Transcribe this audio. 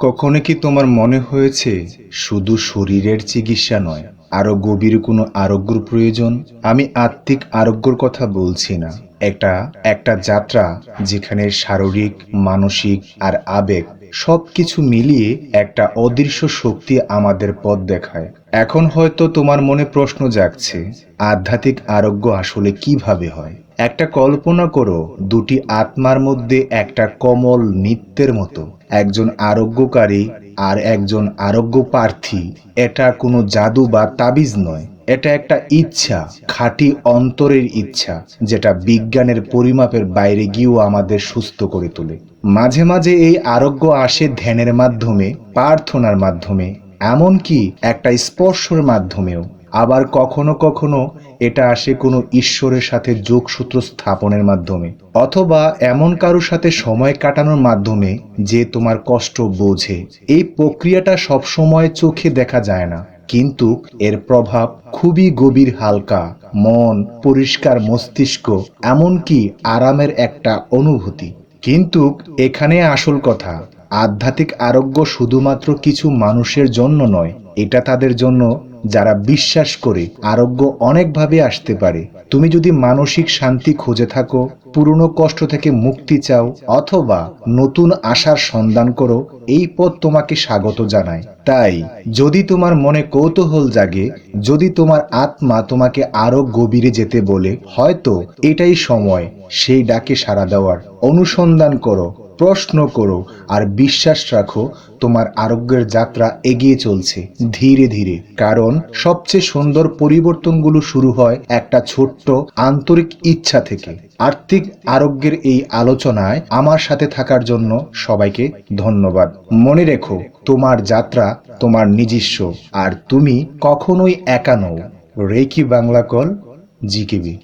কখনো কি তোমার মনে হয়েছে শুধু শরীরের চিকিৎসা নয়, আরও গভীর কোনো আরোগ্যর প্রয়োজন? আমি আত্মিক আরোগ্যর কথা বলছি না। একটা একটা যাত্রা যেখানে শারীরিক, মানসিক আর আবেগ সবকিছু মিলিয়ে একটা অদৃশ্য শক্তি আমাদের পথ দেখায়। এখন হয়তো তোমার মনে প্রশ্ন জাগছে, আধ্যাত্মিক আরোগ্য আসলে কীভাবে হয়? একটা কল্পনা করো, দুটি আত্মার মধ্যে একটা কমল নৃত্যের মতো। একজন আরোগ্যকারী আর একজন আরোগ্য প্রার্থী। এটা কোনো জাদু বা তাবিজ নয়। এটা একটা ইচ্ছা, খাঁটি অন্তরের ইচ্ছা, যেটা বিজ্ঞানের পরিমাপের বাইরে গিয়েও আমাদের সুস্থ করে তোলে। মাঝে মাঝে এই আরোগ্য আসে ধ্যানের মাধ্যমে, প্রার্থনার মাধ্যমে, এমনকি একটা স্পর্শের মাধ্যমেও। আবার কখনো কখনো এটা আসে কোনো ঈশ্বরের সাথে যোগসূত্র স্থাপনের মাধ্যমে, অথবা এমন কারোর সাথে সময় কাটানোর মাধ্যমে যে তোমার কষ্ট বোঝে। এই প্রক্রিয়াটা সবসময় চোখে দেখা যায় না, কিন্তু এর প্রভাব খুবই গভীর হালকা, মন, পরিষ্কার মস্তিষ্ক, এমনকি আরামের একটা অনুভূতি। কিন্তু এখানে আসল কথা, আধ্যাত্মিক আরোগ্য শুধুমাত্র কিছু মানুষের জন্য নয়, এটা তাদের জন্য যারা বিশ্বাস করে আরোগ্য অনেকভাবে আসতে পারে। তুমি যদি মানসিক শান্তি খুঁজে থাকো, পুরনো কষ্ট থেকে মুক্তি চাও, অথবা নতুন আশার সন্ধান করো, এই পথ তোমাকে স্বাগত জানায়। তাই, যদি তোমার মনে কৌতূহল জাগে, যদি তোমার আত্মা তোমাকে আরও গভীরে যেতে বলে, হয়তো এটাই সময়, সেই ডাকে সাড়া দেওয়ার। অনুসন্ধান করো। প্রশ্ন করো আর বিশ্বাস রাখো, তোমার আরোগ্যের যাত্রা এগিয়ে চলছে ধীরে ধীরে। কারণ সবচেয়ে সুন্দর পরিবর্তনগুলো শুরু হয় একটা ছোট্ট আন্তরিক ইচ্ছা থেকে। আর্থিক আরোগ্যের এই আলোচনায় আমার সাথে থাকার জন্য সবাইকে ধন্যবাদ। মনে রেখো, তোমার যাত্রা তোমার নিজস্ব। আর তুমি কখনোই একা নও। Reiki Bangla call, GKB.